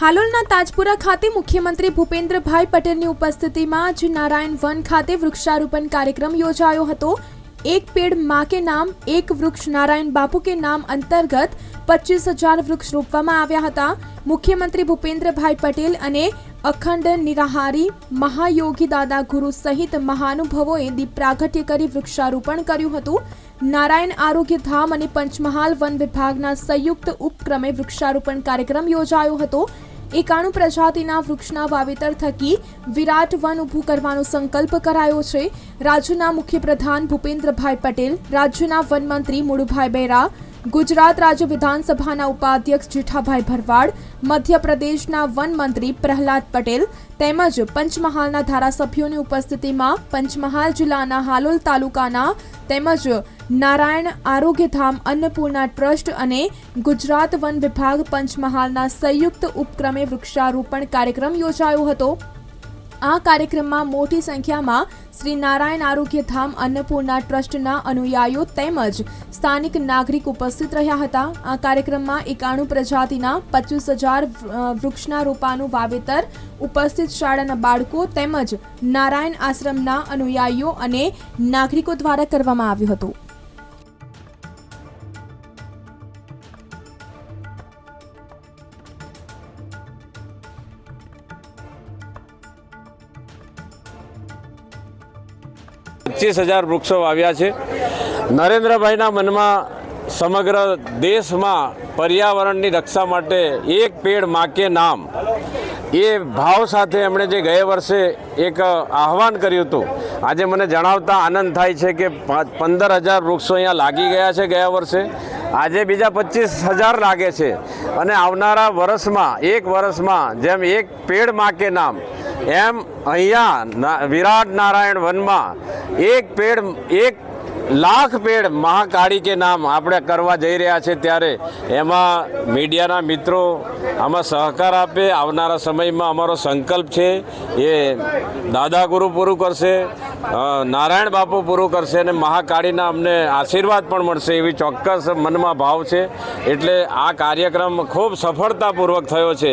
હાલોલના તાજપુરા ખાતે મુખ્યમંત્રી ભૂપેન્દ્રભાઈ પટેલની ઉપસ્થિતિમાં જ નારાયણ વન ખાતે વૃક્ષારોપણ કાર્યક્રમ યોજાયો હતો. એક પેડ મા કે નામ, એક વૃક્ષ નારાયણ બાપુ કે નામ અંતર્ગત પચીસ હજાર વૃક્ષ રોપવામાં આવ્યા હતા. મુખ્યમંત્રી ભૂપેન્દ્રભાઈ પટેલ અને અખંડ નિરાહારી મહાયોગી દાદા ગુરુ સહિત મહાનુભવોએ દીપ પ્રાગટ્ય કરી વૃક્ષારોપણ કર્યું હતું. નારાયણ આરોગ્ય ધામ અને પંચમહાલ વન વિભાગના સંયુક્ત ઉપક્રમે વૃક્ષારોપણ કાર્યક્રમ યોજાયો હતો. એકાણું પ્રજાતિના વૃક્ષના વાવેતર થકી વિરાટ વન ઊભું કરવાનો સંકલ્પ કરાયો છે. રાજ્યના મુખ્યપ્રધાન ભૂપેન્દ્રભાઈ પટેલ, રાજ્યના વનમંત્રી મુળુભાઈ બેરા ગુજરાત રાજ્ય વિધાનસભાના ઉપાધ્યક્ષ જેઠાભાઈ ભરવાડ, મધ્યપ્રદેશના વનમંત્રી પ્રહલાદ પટેલ તેમજ પંચમહાલના ધારાસભ્યોની ઉપસ્થિતિમાં પંચમહાલ જિલ્લાના હાલોલ તાલુકાના તેમજ નારાયણ આરોગ્યધામ અન્નપૂર્ણા ટ્રસ્ટ અને ગુજરાત વન વિભાગ પંચમહાલના સંયુક્ત ઉપક્રમે વૃક્ષારોપણ કાર્યક્રમ યોજાયો હતો. આ કાર્યક્રમમાં મોટી સંખ્યામાં શ્રી નારાયણ આરોગ્યધામ અન્નપૂર્ણા ટ્રસ્ટના અનુયાયીઓ તેમજ સ્થાનિક નાગરિક ઉપસ્થિત રહ્યા હતા. આ કાર્યક્રમમાં એકાણું પ્રજાતિના પચીસ હજાર વૃક્ષના રોપાનું વાવેતર, ઉપસ્થિત શાળાના બાળકો તેમજ નારાયણ આશ્રમના અનુયાયીઓ અને નાગરિકો દ્વારા કરવામાં આવ્યું હતું. પચીસ હજાર વૃક્ષો વાવ્યા છે. નરેન્દ્રભાઈના મનમાં સમગ્ર દેશમાં પર્યાવરણની રક્ષા માટે એક પેડ માકે નામ. એ ભાવ સાથે એમણે જે ગયા વર્ષે એક આહવાન કર્યું હતું, આજે મને જણાવતા આનંદ થાય છે કે પંદર હજાર વૃક્ષો અહીંયા લાગી ગયા છે ગયા વર્ષે. આજે બીજા પચીસ હજાર લાગે છે. અને આવનારા વર્ષમાં એક વર્ષમાં જેમ એક પેડ માકે નામ એમ અહીંયા વિરાટ નારાયણ વનમાં એક પેડ, એક લાખ પેડ મહાકાળી કે નામ આપણે કરવા જઈ રહ્યા છે ત્યારે એમાં મીડિયાના મિત્રો આમાં સહકાર આપે, આવનારા સમયમાં અમારો સંકલ્પ છે એ દાદા ગુરુ પૂરું કરશે નારાયણ બાપુ પૂરું કરશે અને મહાકાળીના અમને આશીર્વાદ પણ મળશે એવી ચોક્કસ મનમાં ભાવ છે. એટલે આ કાર્યક્રમ ખૂબ સફળતાપૂર્વક થયો છે.